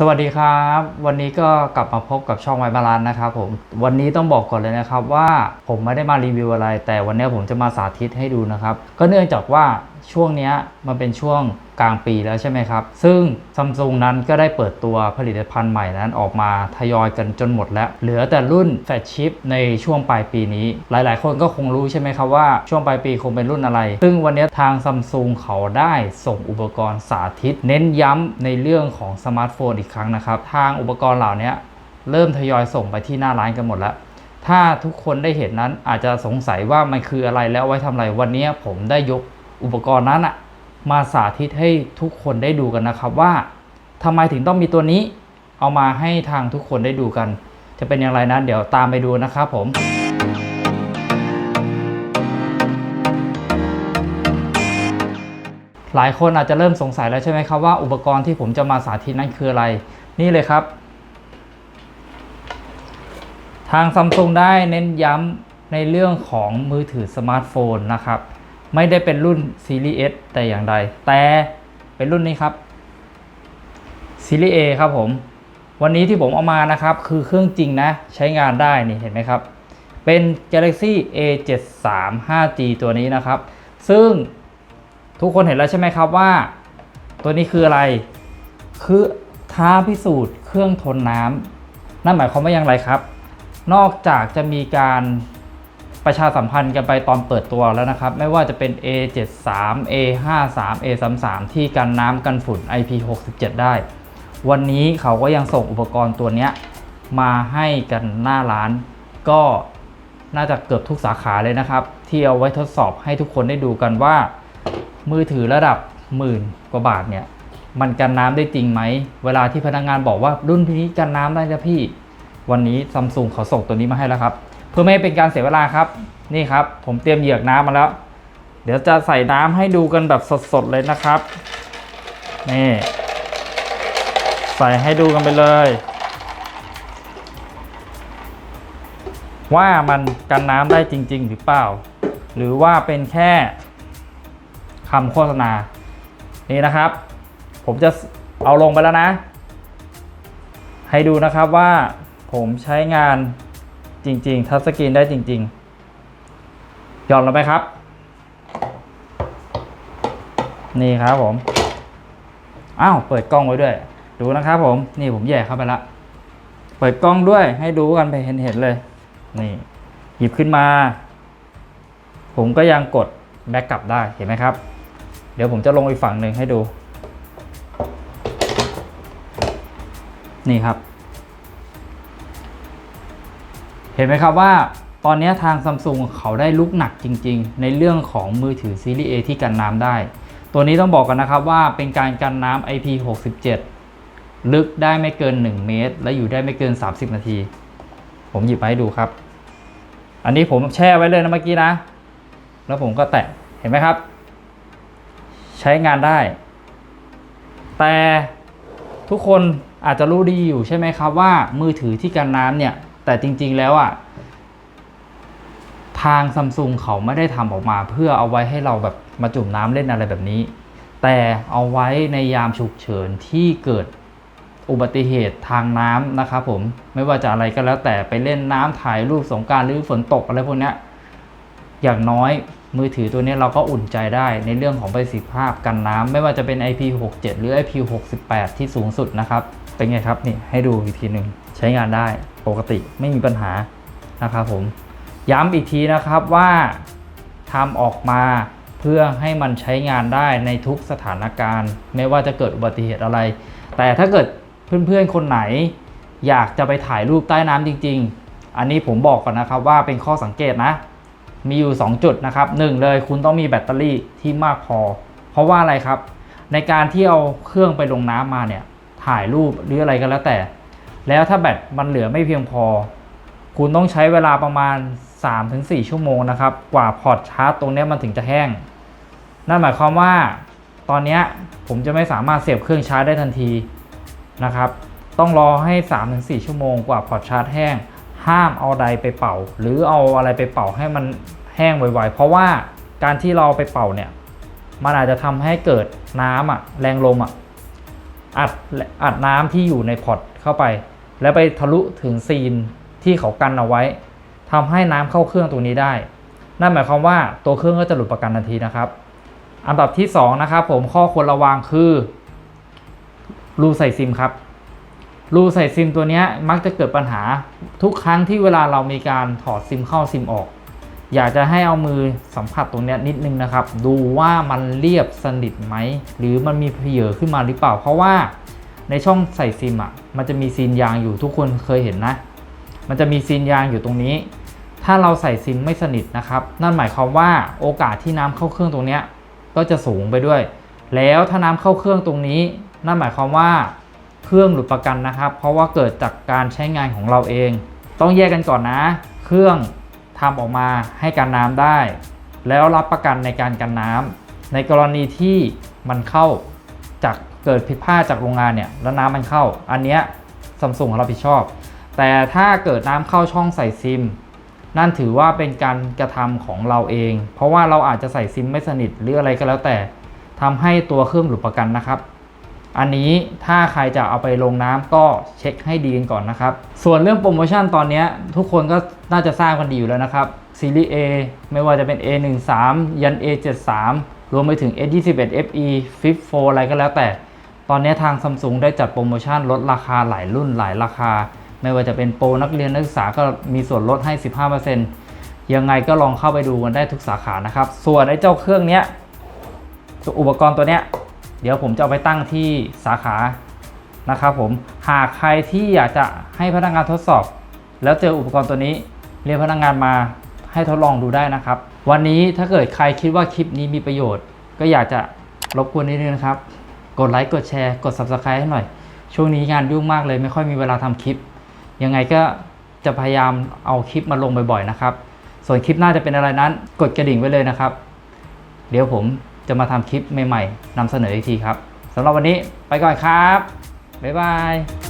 สวัสดีครับ วันนี้ก็กลับมาพบกับช่องไวบาลานนะครับผมวันนี้ต้องบอกก่อนเลยนะครับว่าผมไม่ได้มารีวิวอะไร แต่วันนี้ผมจะมาสาธิตให้ดูนะครับ ก็เนื่องจากว่า ช่วงนี้มันเป็นช่วงกลางปีแล้วใช่ไหมครับ ซึ่งซัมซุงนั้นก็ได้เปิดตัวผลิตภัณฑ์ใหม่นั้นออกมาทยอยกันจนหมดแล้ว เหลือแต่รุ่นแฟชชิปในช่วงปลายปีนี้ หลายๆ คนก็คงรู้ใช่ไหมครับว่าช่วงปลายปีคงเป็นรุ่นอะไร ซึ่งวันนี้ทางซัมซุงเขาได้ส่งอุปกรณ์สาธิต เน้นย้ำในเรื่องของสมาร์ทโฟนอีกครั้งนะครับ ทางอุปกรณ์เหล่านี้เริ่มทยอยส่งไปที่หน้าร้านกันหมดแล้วถ้าทุกคนได้เห็นนั้นอาจจะสงสัยว่ามันคืออะไรแล้วไว้ทำอะไรวันนี้ผมได้ยก อุปกรณ์นั้นอะมาสาธิตให้ทุกคนได้ดูกันนะครับว่าทำไมถึงต้องมีตัวนี้ เอามาให้ทางทุกคนได้ดูกัน จะเป็นอย่างไรนะเดี๋ยวตามไปดูนะครับผมหลายคนอาจจะเริ่มสงสัยแล้วใช่ไหมครับว่าอุปกรณ์ที่ผมจะมาสาธิตนั้นคืออะไร นี่เลยครับ ทางซัมซุงได้เน้นย้ำในเรื่องของมือถือสมาร์ทโฟนนะครับ ไม่ได้เป็นรุ่นซีรีส์ S แต่อย่างใด แต่เป็นรุ่นนี้ครับซีรีส์ A ครับผม วันนี้ที่ผมเอามานะครับ คือเครื่องจริงนะ ใช้งานได้นี่เห็นไหมครับ เป็น Galaxy A73 5G ตัวนี้นะครับ ซึ่งทุกคนเห็นแล้วใช่ไหมครับว่า ตัวนี้คืออะไร คือท้าพิสูจน์เครื่องทนน้ำนั่นหมายความว่าอย่างไรครับ นอกจากจะมีการ ประชาสัมพันธ์กันไปตอนเปิดตัวแล้วนะครับ ไม่ว่าจะเป็น A73 A53 A33 ที่กันน้ำกันฝุ่น IP67 ได้ วันนี้เขาก็ยังส่งอุปกรณ์ตัวนี้มาให้กันหน้าร้าน ก็น่าจะเกือบทุกสาขาเลยนะครับ ที่เอาไว้ทดสอบให้ทุกคนได้ดูกันว่า มือถือระดับหมื่นกว่าบาทเนี่ยมันกันน้ำได้จริงไหม เวลาที่พนักงานบอกว่ารุ่นนี้กันน้ำได้นะพี่ วันนี้ซัมซุงเขาส่งตัวนี้มาให้แล้วครับ พื่อไม่ให้เป็นการเสียเวลาครับ นี่ครับ ผมเตรียมเหยือกน้ำมาแล้ว เดี๋ยวจะใส่น้ำให้ดูกันแบบสดๆเลยนะครับ นี่ ใส่ให้ดูกันไปเลย ว่ามันกันน้ำได้จริง ๆ หรือเปล่า หรือว่าเป็นแค่คำโฆษณา นี่นะครับ ผมจะเอาลงไปแล้วนะ ให้ดูนะครับว่าผมใช้งาน จริงๆ ทัชสกรีนได้จริงๆ หย่อนลงไปครับ นี่ครับผม อ้าว เปิดกล้องไว้ด้วย ดูนะครับผม นี่ผมแย่เข้าไปละ เปิดกล้องด้วยให้ดูกันไปเห็นๆเลย นี่ หยิบขึ้นมา ผมก็ยังกดแบ็กกลับได้ เห็นไหมครับ เดี๋ยวผมจะลงอีกฝั่งหนึ่งให้ดู นี่ครับ เห็นไหมครับว่าตอนนี้ทางซัมซุงเขาได้ลุกหนักจริง ๆ ในเรื่องของมือถือซีรีส์ A ที่กันน้ำได้ ตัวนี้ต้องบอกกันนะครับว่าเป็นการกันน้ำ IP67 ลึกได้ไม่เกิน 1 เมตร และอยู่ได้ไม่เกิน 30 นาที ผมหยิบมาให้ดูครับ อันนี้ผมแช่ไว้เลยนะเมื่อกี้นะ แล้วผมก็แตะเห็นไหมครับ ใช้งานได้ แต่ทุกคนอาจจะรู้ดีอยู่ใช่ไหมครับว่ามือถือที่กันน้ำเนี่ย แต่จริง ๆ แล้วอะทางซัมซุงเขาไม่ได้ทำออกมา เพื่อเอาไว้ให้เราแบบมาจุ่มน้ำเล่นอะไรแบบนี้ แต่เอาไว้ในยามฉุกเฉินที่เกิดอุบัติเหตุทางน้ำนะครับผมไม่ว่าจะอะไรก็แล้วแต่ไปเล่นน้ำถ่ายรูปสงการหรือฝนตกอะไรพวกนี้อย่างน้อยมือถือตัวนี้เราก็อุ่นใจได้ในเรื่องของประสิทธิภาพกันน้ำไม่ว่าจะเป็น IP67 หรือ IP68 ที่สูงสุดนะครับ เป็นไงครับนี่ให้ดูอีกทีหนึ่งใช้งานได้ ปกติไม่มีปัญหานะครับผมย้ำอีกทีนะครับว่าทำออกมาเพื่อให้มันใช้งานได้ในทุกสถานการณ์ ไม่ว่าจะเกิดอุบัติเหตุอะไร แต่ถ้าเกิดเพื่อนๆคนไหน อยากจะไปถ่ายรูปใต้น้ำจริง ๆ อันนี้ผมบอกก่อนนะครับว่าเป็นข้อสังเกตนะ มีอยู่ 2 จุดนะครับหนึ่งเลยคุณต้องมีแบตเตอรี่ที่มากพอ เพราะว่าอะไรครับ ในการที่เอาเครื่องไปลงน้ำมาเนี่ยถ่ายรูปหรืออะไรก็แล้วแต่ แล้วถ้าแบตมันเหลือไม่เพียงพอ คุณต้องใช้เวลาประมาณ 3-4 ชั่วโมงนะครับ กว่าพอร์ตชาร์จตรงนี้มันถึงจะแห้ง นั่นหมายความว่าตอนนี้ผมจะไม่สามารถเสียบเครื่องชาร์จได้ทันทีนะครับ ต้องรอให้ 3-4 ชั่วโมงกว่าพอร์ตชาร์จแห้ง ห้ามเอาใดไปเป่า หรือเอาอะไรไปเป่าให้มันแห้งไวๆ เพราะว่าการที่เราไปเป่าเนี่ย มันอาจจะทำให้เกิดน้ำอะแรงลมอะอัดอัดน้ำที่อยู่ในพอร์ตเข้าไป แล้วไปทะลุถึงซีนที่เขากันเอาไว้ทำให้น้ำเข้าเครื่องตรงนี้ได้ นั่นหมายความว่าตัวเครื่องก็จะหลุดประกันทันทีนะครับ อันดับที่สองนะครับผมข้อควรระวังคือรูใส่ซิมครับรูใส่ซิมตัวนี้มักจะเกิดปัญหาทุกครั้งที่เวลาเรามีการถอดซิมเข้าซิมออก อยากจะให้เอามือสัมผัสตรงนี้นิดนึงนะครับ ดูว่ามันเรียบสนิทไหม หรือมันมีเพเยอขึ้นมาหรือเปล่า เพราะว่า ในช่องใส่ซิมอะมันจะมีซีนยางอยู่ทุกคนเคยเห็นนะ มันจะมีซีนยางอยู่ตรงนี้ ถ้าเราใส่ซิมไม่สนิทนะครับ นั่นหมายความว่าโอกาสที่น้ำเข้าเครื่องตรงเนี้ยก็จะสูงไปด้วย แล้วถ้าน้ำเข้าเครื่องตรงนี้ นั่นหมายความว่าเครื่องหลุดประกันนะครับ เพราะว่าเกิดจากการใช้งานของเราเอง ต้องแยกกันก่อนนะ เครื่องทำออกมาให้กันน้ำได้ แล้วรับประกันในการกันน้ำในกรณีที่มันเข้าจาก เกิดผิดพลาดจากโรงงานเนี่ยแล้วน้ำมันเข้า อันเนี้ยซัมซุงรับผิดชอบ แต่ถ้าเกิดน้ำเข้าช่องใส่ซิม นั่นถือว่าเป็นการกระทำของเราเอง เพราะว่าเราอาจจะใส่ซิมไม่สนิทหรืออะไรก็แล้วแต่ทำให้ตัวเครื่องหลุดประกันนะครับ อันนี้ถ้าใครจะเอาไปลงน้ำก็เช็คให้ดีกันก่อนนะครับ ส่วนเรื่องโปรโมชั่นตอนนี้ทุกคนก็น่าจะทราบกันดีอยู่แล้วนะครับซีรีส์ A ไม่ว่าจะเป็น A13 ยัน A73 รวมไปถึง S21 FE Flip 4อะไรก็แล้วแต่ ตอนนี้ทางซัมซุงได้จัดโปรโมชั่นลดราคาหลายรุ่นหลายราคา ไม่ว่าจะเป็นโปรนักเรียนนักศึกษาก็มีส่วนลดให้ 15%ยังไงก็ลองเข้าไปดูกันได้ทุกสาขานะครับ ส่วนไอ้เจ้าเครื่องเนี้ยอุปกรณ์ตัวเนี้ยเดี๋ยวผมจะเอาไปตั้งที่สาขานะครับผมหากใครที่อยากจะให้พนักงานทดสอบ แล้วเจออุปกรณ์ตัวนี้ เรียกพนักงานมาให้ทดลองดูได้นะครับ วันนี้ถ้าเกิดใครคิดว่าคลิปนี้มีประโยชน์ ก็อยากจะรบกวนนิดนึงนะครับ กดไลค์กดแชร์กด Subscribe ให้หน่อย ช่วงนี้งานยุ่งมากเลยไม่ค่อยมีเวลาทำคลิป ยังไงก็จะพยายามเอาคลิปมาลงบ่อยๆนะครับ ส่วนคลิปหน้าจะเป็นอะไรนั้น กดกระดิ่งไว้เลยนะครับ เดี๋ยวผมจะมาทำคลิปใหม่ๆนำเสนออีกทีครับสำหรับวันนี้ไปก่อนครับ บ๊ายบาย